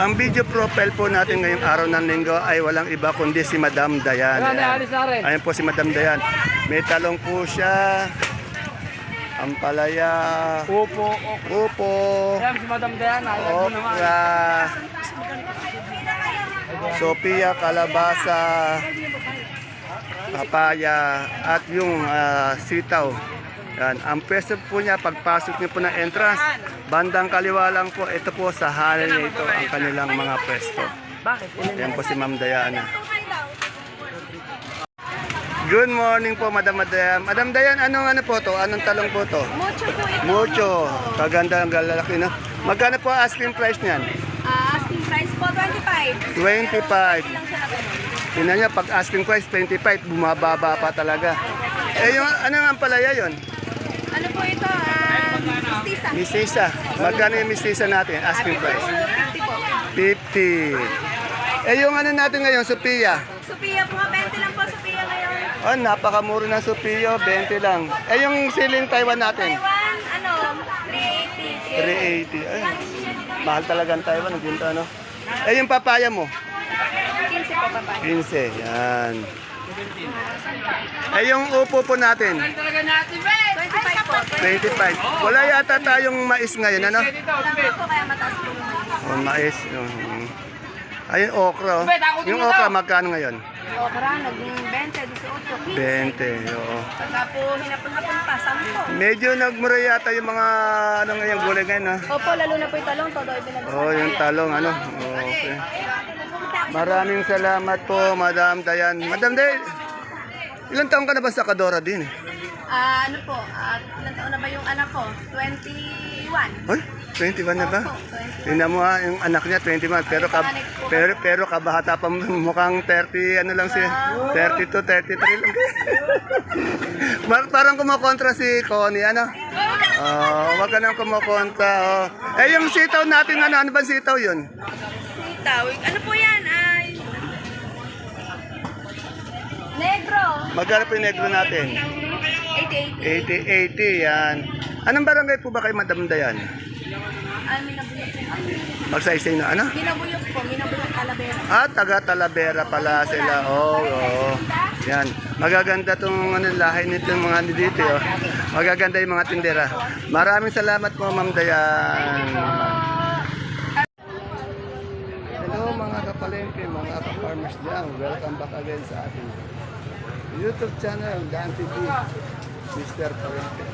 Ang video profile po natin ngayong araw ng linggo ay walang iba kundi si Madam Dayan. Ayan. Ayan po si Madam Dayan. May talong po siya. Ampalaya. Opo, Upo. Ayan si Madam Diana. Ayan mo naman. Okra. Sophia, kalabasa. Papaya. At yung ah, sitaw. Yan. Ang pwesto po niya, pagpasok niyo po ng entrance, bandang kaliwa lang po, ito po sa halin niya ito ang kanilang mga pwesto. Bakit? Yan po si Ma'am Dayana. Good morning po, Madam Dayan. Madam Dayan, anong ano po to? Anong talong po to? Mucho po ito. Mucho. Kaganda ang lalaki na. Magkano po asking price niyan? Ah, asking price po, 25. 25. Lang siya na ganun. Tingnan niya, pag asking price 25, bumababa pa talaga. Eh, yung ano ang palaya yon? Ano po ito? Ah, mistisa. Mistisa. Magkano yung mistisa natin? Asking price? 50 po. 50. Eh, yung ano natin ngayon, Sophia. Sophia po, 20 lang po Sophia ngayon. Oh, napakamura ng Sophia, 20 lang. Eh, yung siling Taiwan natin? Taiwan, ano, 380. 380. Ay, mahal talaga ang Taiwan. Ang ginto, ano? Eh, yung papaya mo? 15 po, papa. 15. Yan. Eh, yung upo po natin? 25 po. 25. Wala yata tayong mais ngayon, ano? Tama po, kaya mataas po yung mais. Oh, mais. Mm. Ayun, okra. oh. Yung okra, magkano ngayon? Okra, naging 20, 18, 20. 15. Oo. Po hinapon-hapon pa, 10. Medyo nagmura yata yung mga ano ngayon, gulay ngayon, ha? Opo, lalo na po yung talong, todo ibinagsak. Oh, yung talong, ano? Okay. Maraming salamat po, Madam Dayan. Madam Dayan, ilang taon ka na ba sa Kadora din? Ah, ano po, ah, ilang taon na ba yung anak ko? 21. Hoy, 21 na ba? Opo, 21. Tingnan mo ha, yung anak niya 21 pero ka, pero pero kabahata pa mukhang 30 ano lang siya. 32, 33 lang. Mar- parang kumokontra si Connie ano? Oh, wag ka nang kumokontra. Oh. Eh yung sitaw natin ano, ano ba sitaw 'yun? Sitaw. Ano po Magkano po yung negro natin? 80, 88. 80 yan. Anong barangay po ba kay Madam Dayan? Ay, minabuyok po. Magsaysay na ano? Minabuyok po. Minabuyok Talavera. Ah, taga Talavera pala sila. Oo, oh, oo. Yan. Magaganda tong ano, lahi nito mga ano dito. Oh. Magaganda yung mga tindera. Maraming salamat po, Ma'am Dayan. Hello mga kapalengke, mga ka-farmers dyan. Welcome back again sa ating YouTube channel, Dan TV, Mr. Palengke.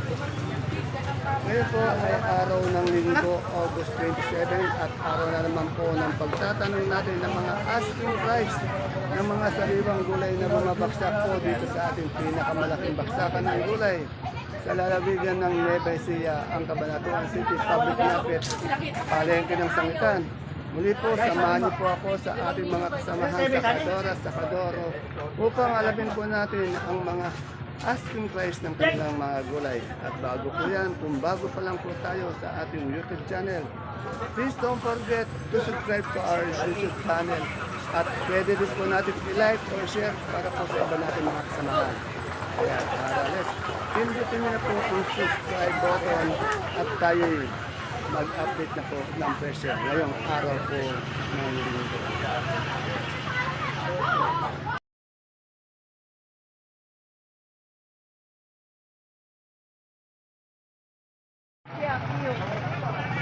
Ngayon po ay araw ng linggo, August 27 at araw na naman po ng pagtatanong natin ng mga asking price ng mga sariwang gulay na mga baksak po dito sa ating pinakamalaking baksakan ng gulay sa lalawigan ng Nueva ang Cabanatuan City Public Market, palengke ng sangitan. Muli po, samahan niyo po ako sa ating mga kasamahan sa Kadora, sa Kadoro upang alamin po natin ang mga asking price ng kanilang mga gulay. At bago po yan, kung bago pa lang po tayo sa ating YouTube channel, please don't forget to subscribe to our YouTube channel. At pwede din po natin i-like or share para po sa iba natin mga kasamahan. Kaya, tara, let's pindutin niyo na po ang subscribe button at tayo'y mag-update na po ng presyo ngayong araw po ng linggo.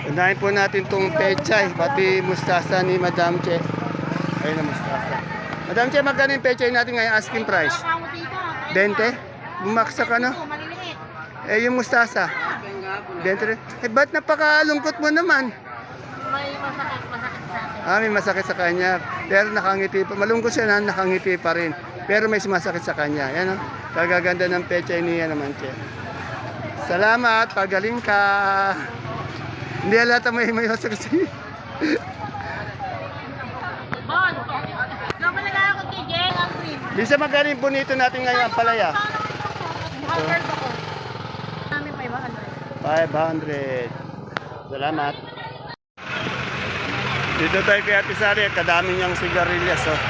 Unahin po natin itong pechay, pati mustasa ni Madam Che. Ayun na mustasa. Madam Che, magkano yung pechay natin ngayon asking price? 20? Bumaksa ka na? Eh, yung mustasa? 20 rin. Eh, ba't napakalungkot mo naman? May masakit, masakit sa akin. Ah, may masakit sa kanya. Pero nakangiti pa. Malungkot siya na nakangiti pa rin. Pero may sumasakit sa kanya. Yan o. Kagaganda ng pechay niya naman, Che. Salamat. Pagaling ka. Hindi alata may may masakit sa'yo. Bon! Napalaga ako kay Jeng, ang cream. Bisa magkano yung bonito natin ngayon, ang palaya? Namin 500. 500. Salamat. Dito tayo kay Ate Sari, kadami niyang sigarilyas. Oh.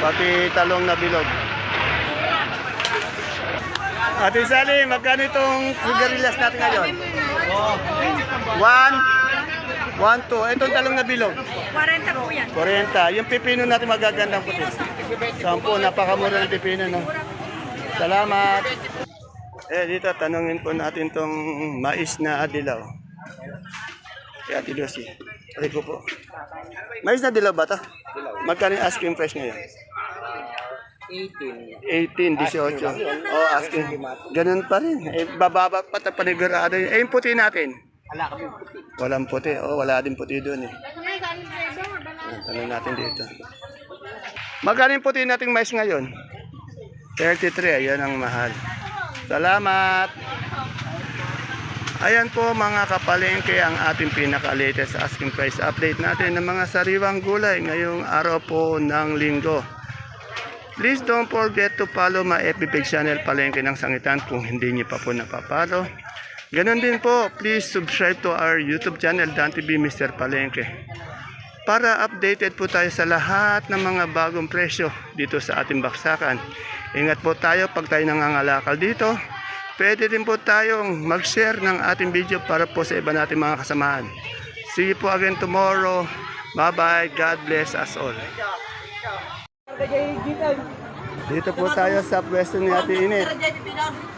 Pati talong na bilog. Ate Sally, magkano itong sigarilyas natin ngayon? One, 1, 2. Itong talong na bilog. 40 po yan. 40. Yung pipino natin magagandang puti. 10. Napakamura ng pipino, no? Salamat. Eh, dito, tanungin po natin tong mais na adilaw. Kaya Ate Lucy. Ay ko po. Mais na dilaw ba ito? Magkano yung asking price ngayon? 18. 18, 18. Oh, asking. Ganun pa rin. Eh, bababa pa ito panigurado. Eh, yung puti natin? Wala kami puti. Walang puti. Oh, wala din puti doon eh. Ayan, Tanong natin dito. Magkano yung puti nating mais ngayon? 33. Ayan ang mahal. Salamat. Ayan po mga kapalengke ang ating pinaka-latest asking price update natin ng mga sariwang gulay ngayong araw po ng linggo. Please don't forget to follow my FB channel Palengke ng Sangitan kung hindi niyo pa po napapalo. Ganon din po, please subscribe to our YouTube channel Dan TV Mr. Palengke. Para updated po tayo sa lahat ng mga bagong presyo dito sa ating baksakan. Ingat po tayo pag tayo nangangalakal dito. Pwede din po tayong mag-share ng ating video para po sa iba nating mga kasamahan. See you po again tomorrow. Bye-bye. God bless us all. Dito po tayo sa pwesto ni Ate Init.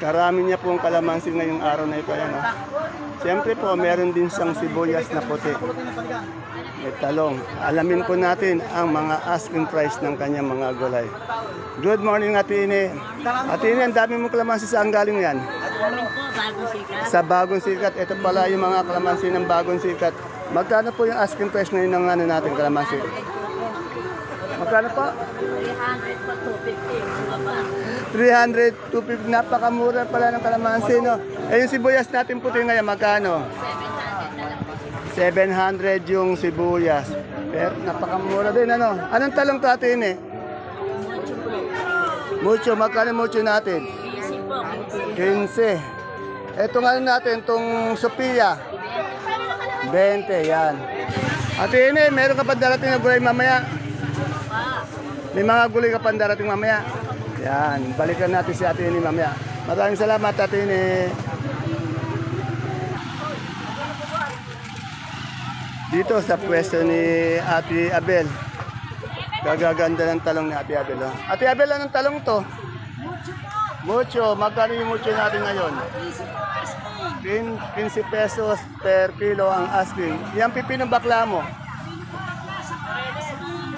Karami niya pong kalamansi ngayong araw na ito. Ayan, oh. Siyempre po, meron din siyang sibuyas na puti. May talong. Alamin po natin ang mga asking price ng kanyang mga gulay. Good morning, Ate Ine. Ate Ine, ang dami mong kalamansi. Saan galing yan? Sa bagong sikat. Ito pala yung mga kalamansi ng bagong sikat. Magkano po yung asking price ngayon ng ano natin kalamansi? Magkano po? 300 po, 250. 300, 250, napakamura pala ng kalamansi, no? Eh, yung sibuyas natin puti ngayon, magkano? 700 yung sibuyas. Pero napakamura din, ano? Anong talong to atin, eh? Mucho, magkano mucho natin? Easy po, 15. Ito nga natin, itong Sophia. 20, yan. Ate Ine, meron ka pa darating na gulay mamaya? May mga gulay ka pa darating mamaya? Yan, balikan natin si Ate Ine mamaya. Maraming salamat, Ate Ine. Dito sa pwesto ni Ate Abel. Gagaganda ng talong ni Ate Abel. Oh. Ate Abel, anong talong to? Mucho. Magkano yung mucho natin ngayon? 15 pesos per kilo ang asking. Yan pipinong bakla mo?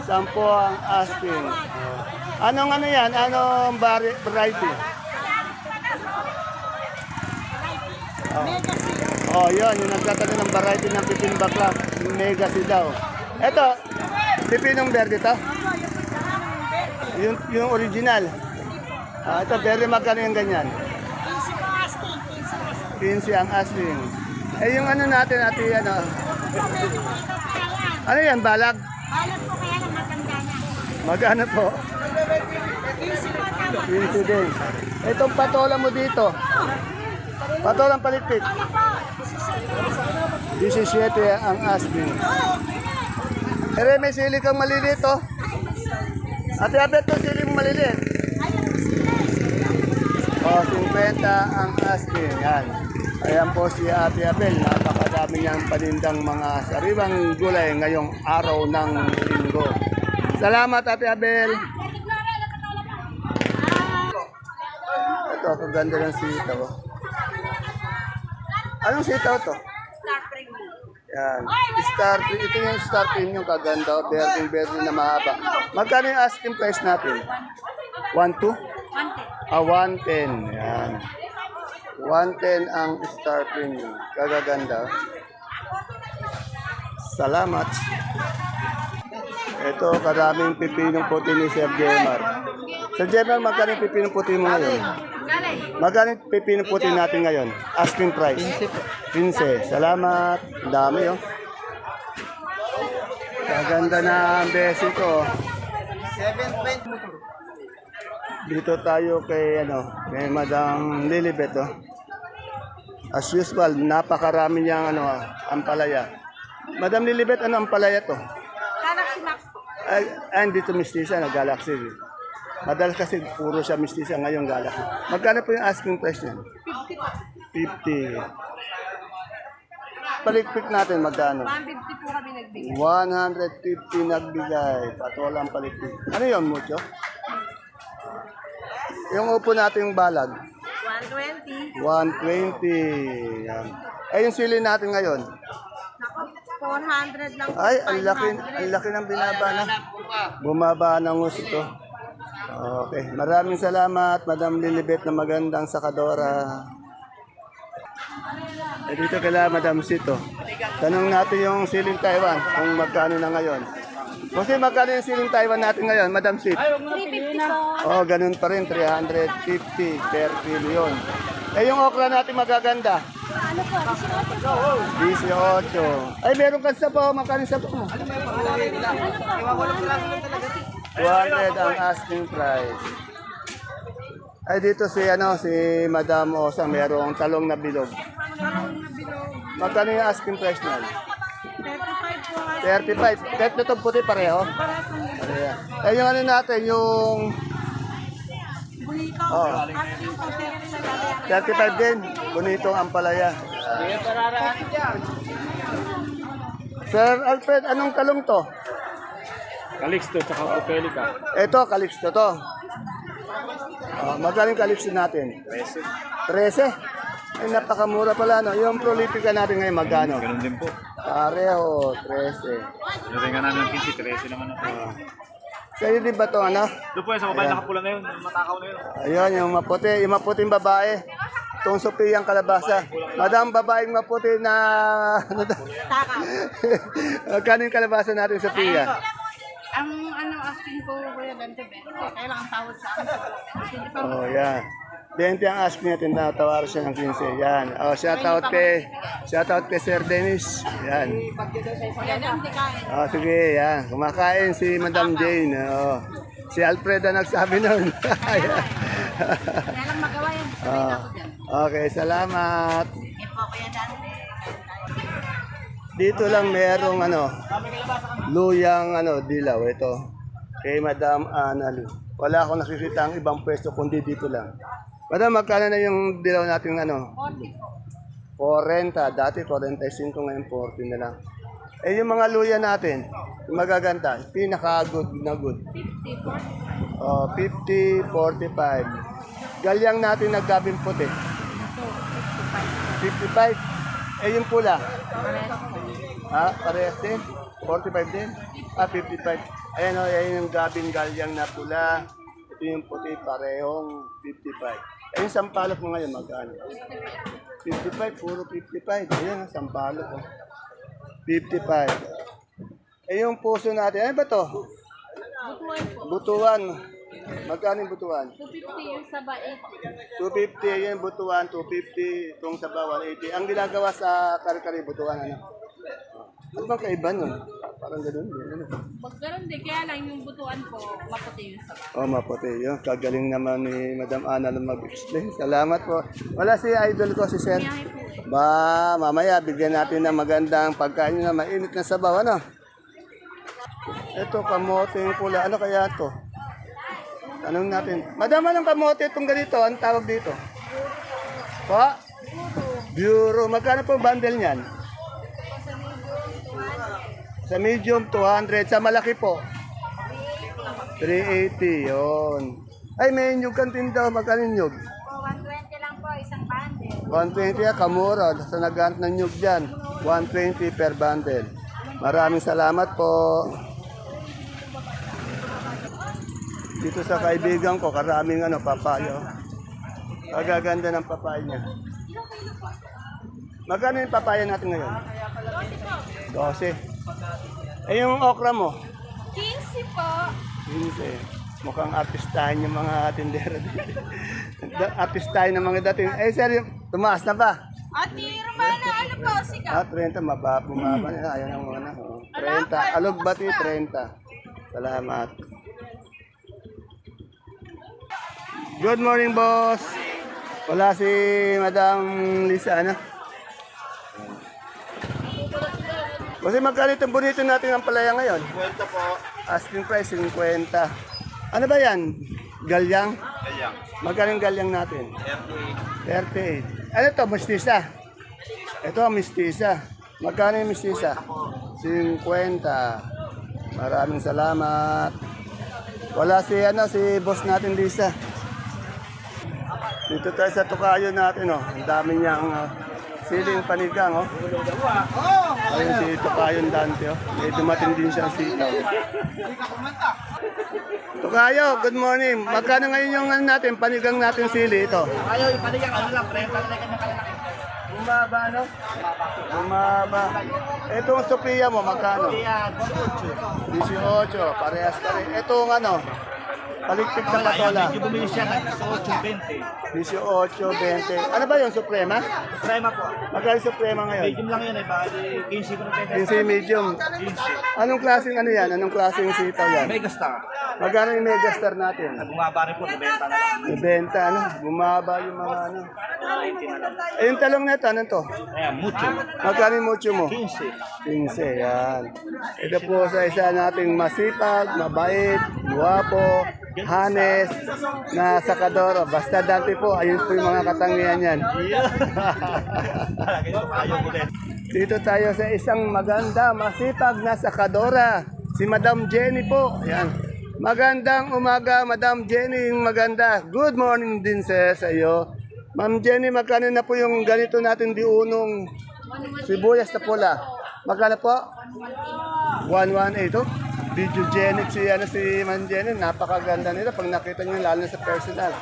Sampo ang asking. Oh. Anong ano yan? Anong vari- variety? Oh. oh, yun. Yung nagtatanong ng variety ng pipinong bakla. Mega si daw. Ito, pipinong verde to? Yung, yung original. Ah, ito, verde magkano yung ganyan? 15 ang asking. Eh, yung ano natin, ate, ano? Ano yan, balag? Alam po kaya ng matanda na. Magkano po? 15 din. Itong patola mo dito. Patolang palitpit. 17 ang asking. Pero may sili kang maliliit, oh. Ate Abet, to sili mo maliliit. Oh, 50 ang asking. Yan. Ayan po si Ate Abel. Napakadami niyang panindang mga sariwang gulay ngayong araw ng linggo. Salamat Ate Abel. Ito, kaganda ng sitaw. oh. Anong sitaw to? Yan. Star, ito yung star premium kaganda. Berding berding na mahaba. Magkano yung asking price natin? 1, 2? Ah, 110. Yan. 110 ang star premium. Kagaganda. Salamat. Ito, karaming pipinong puti ni Sir Jemar. Sir Jemar, magkano yung pipinong puti mo ngayon? Magkano yung pipinong puti natin ngayon? Asking price? 15. Salamat. Ang dami, oh. Kaganda na ang besi ko. oh. Dito tayo kay ano, kay Madam Lilibet oh. As usual, napakarami niyang ano, ampalaya. Madam Lilibet, ano ampalaya to? Galaxy Max po. Ay, ay dito mistisa na Galaxy. Madalas kasi puro siya mistisa ngayon Galaxy. Magkano po yung asking price niyan? 50. palikpik natin, magkano? 150 po kami nagbigay. 150 nagbigay. Patolang palikpik. Ano yun, mucho? Yung upo natin yung balag. 120. 120. Yan. Eh, yung sili natin ngayon. Nako, 400 lang. Ay, ang laki, ang laki ng binaba na. Bumaba ng gusto. Okay. Maraming salamat, Madam Lilibet na magandang sakadora. Eh, dito kala Madam Sito. Tanong natin yung siling Taiwan kung magkano na ngayon. Kasi magkano yung siling Taiwan natin ngayon, Madam Sit? 350 po. Oh, ganun pa rin, 350 per kilo yun. Eh, yung okra natin magaganda? Ano po? 18. Ay, meron ka sa po. Magkano sa po mo? 200 ang asking price. Ay, dito si, ano, si Madam Osa, merong talong na bilog. Magkano yung asking price niyan? 35 po. 35. Kahit na itong puti pareho? Pareho. Eh, yung ano natin, yung Bulito. Oh. Asking po 30 sa dati. 35 din. Bonitong ampalaya. Sir Alfred, anong talong to? Calixto, tsaka Popelica. Ito, Calixto to. Oh, magaling Calixto natin. 13. Ay, napakamura pala, no? Yung prolifica natin ngayon, magkano? Ganun din po. Pareho, 13. Nilagay nga namin ng 15, 13 naman ako. Ah. Sa'yo din ba to, ano? Doon po sa babae nakapula na yun, matakaw na yun. Ayun, yung maputi, yung maputing babae. Itong Sophia ang kalabasa. Madam, babaeng maputi na... Ano daw? Taka. Magkano yung kalabasa natin, Sophia? Ang ano asking ko kuya Dante 20. Kailangan tawad sa akin. Hindi pa Oh, yan. 20 ang ask natin, natawar siya ng 15. Yan. Oh, shout out kay, shout out kay Sir Dennis. Yan. kuya Dante kain. Oh, sige, yan. Kumakain si Madam Jane. Oh. Si Alfred ang nagsabi nun. Ayan. Magawa yan. Ah, okay, salamat. Eh po kuya Dante. Dito lang merong ano, luyang ano, dilaw. Ito, kay Madam Analu. Wala akong nakikita ang ibang pwesto kundi dito lang. Madam, magkano na yung dilaw natin ano? 40 po. 40. Dati 45, ngayon 40 na lang. Eh, yung mga luya natin, magaganda, pinaka-good na good. 50 po. Oh, 50, 45. Galyang natin nagkabing puti. 55. Eh, yung pula. Ha? Parehas din? 45 din? Ah, 55. Ayan o, ayan yung gabing galyang na pula. Ito yung puti, parehong 55. Eh, yung sampalok mo ngayon, magkano? 55, puro 55. Ayan, sampalok. Oh. 55. Eh, yung puso natin, ano ba to? Butuan. Butuan. Magkano yung butuan? 250 yung sa bait. 250, ayan yung butuan, 250, itong sa bawal, 80. Ang ginagawa sa kari-kari, butuan, ano? Ano bang kaiba nun? Parang ganun, din, ano? Pag ganun din, kaya lang yung butuan po, maputi yung sa bait. Oh, maputi yun. Kagaling naman ni Madam Ana na mag-explain. Salamat po. Wala si idol ko, si Sir. Eh. Ba, mamaya bigyan natin ng magandang pagkain na mainit na sabaw, ano? Ito, kamote yung pula. Ano kaya to? Tanong natin. Madam, anong kamote itong ganito? Ang tawag dito? Pa? Bureau. Magkano po bundle niyan? Sa medium, 200. Sa malaki po? 380. Yun. Ay, may nyug kang tindaw. Magkano nyug? 120 lang po, isang bundle. 120 ya, kamura. Sa nagant ng nyug dyan, 120 per bundle. Maraming salamat po. Dito sa kaibigan ko, karaming ano, papayo. Kagaganda ng papaya niya. Magkano yung papaya natin ngayon? 12 Eh, yung okra mo? 15 po. 15. Mukhang artistahin yung mga tindera dito. Artistahin ng mga dating. Eh, sir, tumaas na ba? Ate Romana, ano po, sigaw? Ah, 30, mababa, bumaba na. Ayaw oh. 30. Alog bati, 30. Salamat. Good morning, boss. Wala si Madam Lisa, ano? Kasi magkano itong bonito natin ang palaya ngayon? 50 po. Asking price, 50. Ano ba yan? Galyang? Kaya, Magkano yung galyang natin? 38. Ano to, mistisa? Ito ang mistisa. Magkano yung mistisa? 50. Maraming salamat. Wala si ano si boss natin Lisa. Dito tayo sa tukayo natin oh. Ang dami niyang uh, siling panigang oh. Ayun si tukayo Dante oh. May dumating din siyang sitaw. Tukayo, good morning. Magkano ngayon yung ano natin, panigang natin sili ito? Ayaw, ipaligyan ano lang, 30 talaga na kalaki. Bumaba, no? Bumaba. Itong Sophia mo, magkano? Yan, 18, parehas pa rin. Itong ano, paligpit na patola. Medyo bumili siya ng 18, 18, 20. Ano ba yung Suprema? 20. Prima po. Magkano Suprema ngayon? Medium lang yun eh, bali 15 ko na 15 medium. 15. Anong klaseng ano yan? Anong klaseng sitaw yan? Megastar. Magkano yung Megastar natin? Bumaba rin po, nabenta na lang. Ibenta, ano? Bumaba yung mga ano. 90 na lang. Eh, yung talong na ito, anong to? Ayan, mucho. Magkano yung mucho mo? 15. 15, yan. Ito po sa isa nating masipag, mabait, guwapo, hanes, na sakadoro. Basta dati po, ayun po yung mga katangian yan. Dito tayo sa isang maganda, masipag na sakadora. Si Madam Jenny po. Yan. Magandang umaga, Madam Jenny. Maganda. Good morning din sa, sa iyo. Ma'am Jenny, magkano na po yung ganito natin di unong sibuyas na pula? Magkano po? 118. Oh. Videogenic si, ano, si Jenny. Napakaganda nila pag nakita niyo lalo sa personal.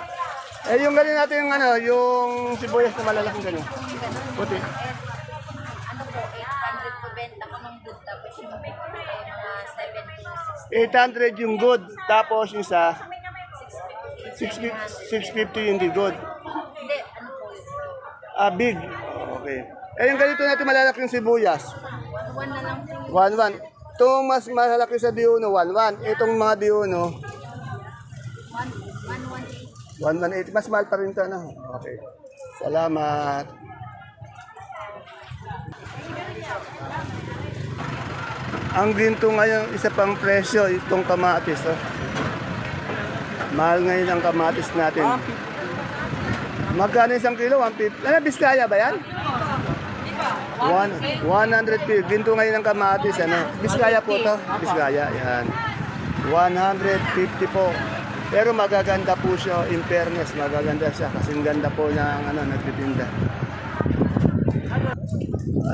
Eh, yung ganito natin yung ano, yung sibuyas na malalaking ganun. Puti. ano po, 800 po benta ko ng good tapos yung mga 7 to 800 yung good, tapos yung sa 650 yung di good. 6. Hindi, ano po yun? Ah, big. Okay. Eh, yung ganito natin malalaking sibuyas. 1 na lang po. 1-1. Itong mas malaki sa diuno, 1-1. Itong mga diuno, 1, 1, 1-1-8. 1, Mas mahal pa rin ito, ano? Okay. Salamat. Ang ginto ngayon, isa pang presyo, itong kamatis. Oh. Mahal ngayon ang kamatis natin. Magkano isang kilo? 150. Ano, Biskaya ba yan? One, 150. Ginto ngayon ang kamatis. Ano? Biskaya po to. Biskaya. Yan. 150 po. Pero magaganda po siya. In fairness, magaganda siya. Kasing ganda po ng ano, nagtitinda.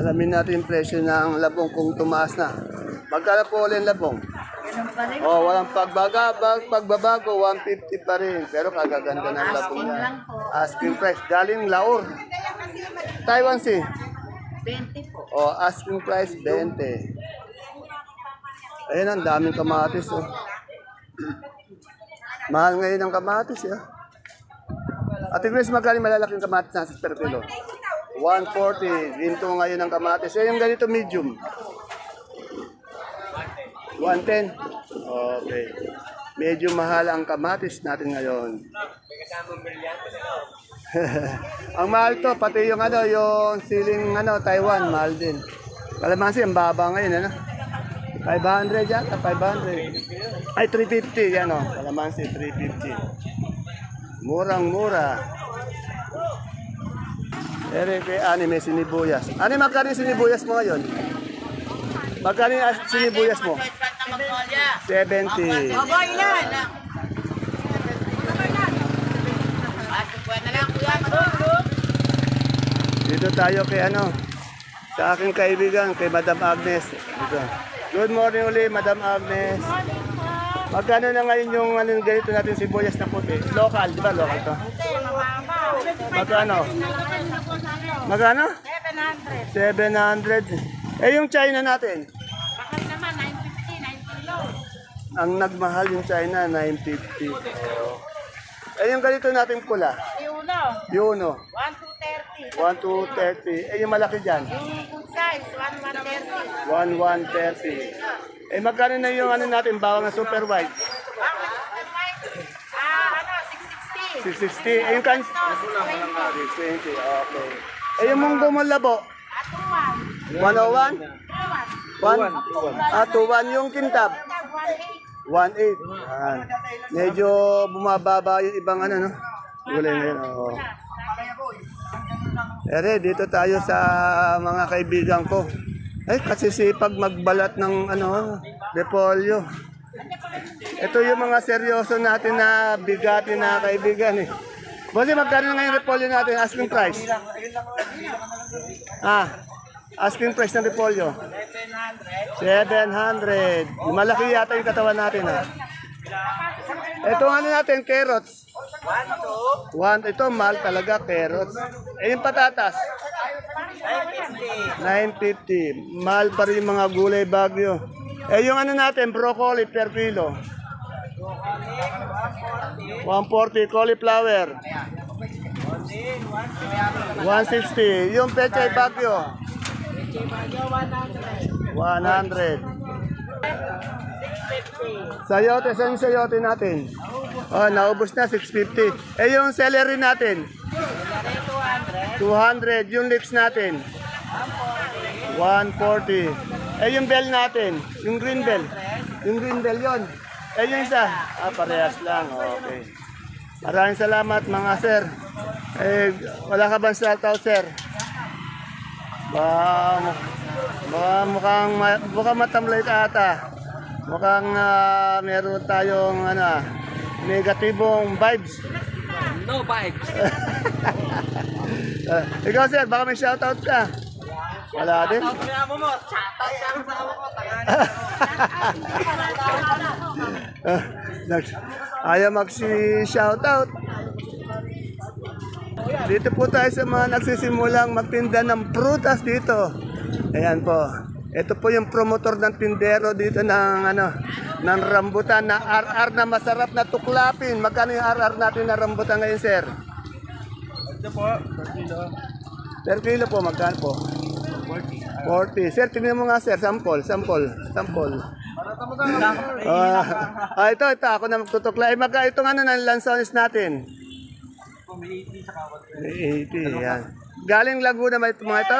Alamin natin yung presyo ng labong kung tumaas na. Magkano po ulit labong? Oh, walang pagbaga, bag, pagbabago, 150 pa rin. Pero kagaganda ng labong na. Asking price. Galing Laor. Taiwan Sea. 20 po. O, asking price, 20. Ayun, ang daming kamatis, oh. Mahal ngayon ang kamatis, eh. Ate Grace, magkano malalaking kamatis natin per kilo? 140. Ginto ngayon ang kamatis. Eh, yung ganito medium. 110. Okay. Medyo mahal ang kamatis natin ngayon. ang mahal to, pati yung ano, yung siling ano, Taiwan, mahal din. Kalamansi, ang baba ngayon, ano? 500 yata, 500. Ay, 350, yan o. Kalamansi, 350. Murang-mura. Ere, kay Ani, may sinibuyas. Ani, magkano sinibuyas mo ngayon? Magkano yung sinibuyas mo? 70. Dito tayo kay ano, sa aking kaibigan, kay Madam Agnes. Dito. Good morning ulit, Madam Agnes. Magkano na ngayon yung ano, ganito natin sibuyas na puti? Local, di ba local to? Magkano? Magkano? 700. 700. Eh yung China natin? Bakal naman, 950, 9 kilo. Ang nagmahal yung China, 950. Oh. Eh yung ganito natin pula? Iuno, Yun o. 1 to 30. 1 to 30. Eh yung malaki dyan? Yung good size, 1 130. 1, 130. Eh, magkano na yung ano natin, bawang na super white? Ah, ano, 660. 660. Eh, yung kan... 620, okay. Eh, yung munggo mo labo? Atuan. 101? 1? Ah, 21 yung kintab? 18. 1.8. Yan. Medyo bumababa yung ibang ano, no? Gulay ngayon, oo. Ere, dito tayo sa mga kaibigan ko. Ay, kasi sipag magbalat ng ano, repolyo. Ito yung mga seryoso natin na bigati na kaibigan eh. Bossy, magkano na ngayon repolyo natin? Asking price. Ah, asking price ng repolyo. 700. Malaki yata yung katawan natin ha. Ito ano natin, carrots. 1, 2. One, ito mahal talaga, carrots. Eh, yung patatas. 950. Mahal pa rin yung mga gulay bagyo. Eh, yung ano natin, broccoli per kilo. 140 cauliflower. 160. Yung pechay bagyo. 100. Sayote, saan yung sayote natin? Oh, naubos na, 650. Eh, yung celery natin? 200. Yung lips natin? 140. Eh, yung bell natin? Yung green bell? Yung green bell yon. Eh, yung isa? Ah, parehas lang. Okay. Maraming salamat mga sir. Eh, wala ka bang shoutout, sir? Ba, ba mukhang, mukhang matamlay ka ata. Mukhang ah, meron tayong ano, negatibong vibes. No vibes. Ah, ikaw sir, baka may shoutout ka. Wala din. Kaya mo Dito po tayo sa mga nagsisimulang magtinda ng prutas dito. Ayan po. Ito po yung promotor ng tindero dito ng ano ng rambutan na RR na masarap na tuklapin. Magkano yung RR natin na rambutan ngayon, sir? Ito po, per kilo. Per kilo po, magkano po? 40. 40. Sir, tingnan mo nga, sir. Sample, sample, sample. Ah, ah, ito, ito. Ako na magtutukla. Eh, magka, itong ano ng lansones natin. May 80, yan. Galing Laguna ba ito mga ito?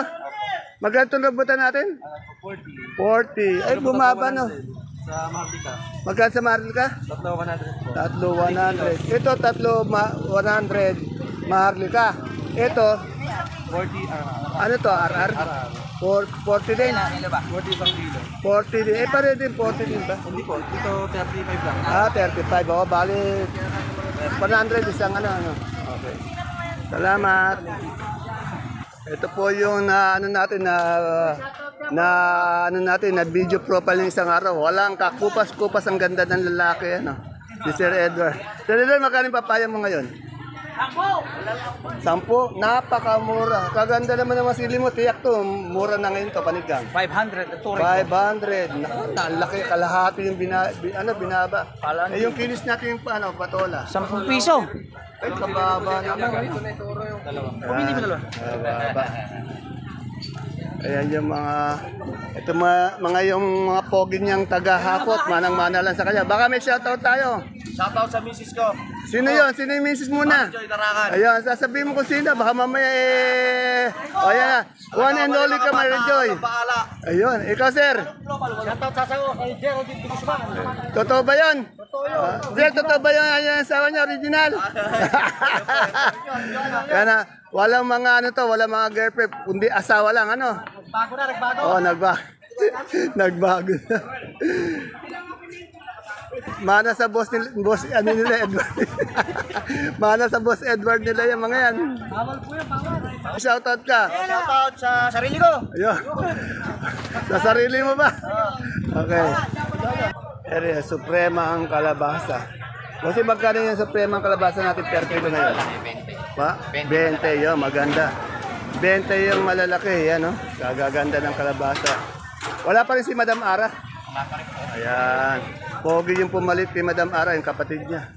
Magkano itong rambutan natin? 40. Ay, bumaba no. Sa Maharlika. Magkano sa Maharlika? Tatlo ka natin po. Tatlo 100. Ito, tatlo ma 100 Maharlika. Ito, 40, ah, ano to, RR? For- 40 din. 40 pang kilo. 40 din. Eh, pare din, 40 din ba? Hindi po, ito 35 lang. Ah, 35. O, bali, 100 isang ano, ano. Okay. Salamat. Ito po yung na ano natin na na ano natin na video profile ng isang araw. Walang kakupas-kupas ang ganda ng lalaki ano. Si Sir Edward. Sir Edward, magkano papaya mo ngayon? Sampo. Napakamura. Kaganda naman ng masili mo. Tiyak to. Mura na ngayon to, panigang. 500, ito 500. Naku, nalaki kalahati yung bina, bi- ano, binaba. Eh, yung kinis natin yung ano, patola. 10 piso. Ay, kababa naman. Bumili mo dalawa. Kababa. Ayan yung mga, ito mga, mga yung mga pogi niyang taga-hakot, manang-mana lang sa kanya. Baka may shoutout tayo. Shoutout sa misis ko. Sino yon? Sino yung misis muna? Joy Tarakan. Ayun, sasabihin mo kung sino. Baka mamaya eh... O yan na. One and only ka, Mary Joy. Baala. Ayun, ikaw sir. Shoutout sa sayo kay Geraldine Bigisman. Totoo ba yun? Totoo yun. Sir, totoo ba yun? Yan ang asawa niya, original? Yan na. Walang mga ano to, walang mga girlfriend, kundi asawa lang, ano? Bago na, nagbago. Oo, oh, nagbago. nagbago na. Mana sa boss nila, boss ano nila Edward. Mana sa boss Edward nila yung mga yan. Bawal po yan, bawal. Shoutout ka. Shoutout sa sarili ko. Ayun. Sa sarili mo ba? Okay. Ere, suprema ang kalabasa. Kasi magkano yung suprema ang kalabasa natin per kilo ngayon? Pa? 20. yun, maganda. 20 yung malalaki, yan, no? Gagaganda ng kalabasa. Wala pa rin si Madam Ara. Ayan. Pogi yung pumalit kay Madam Ara, yung kapatid niya.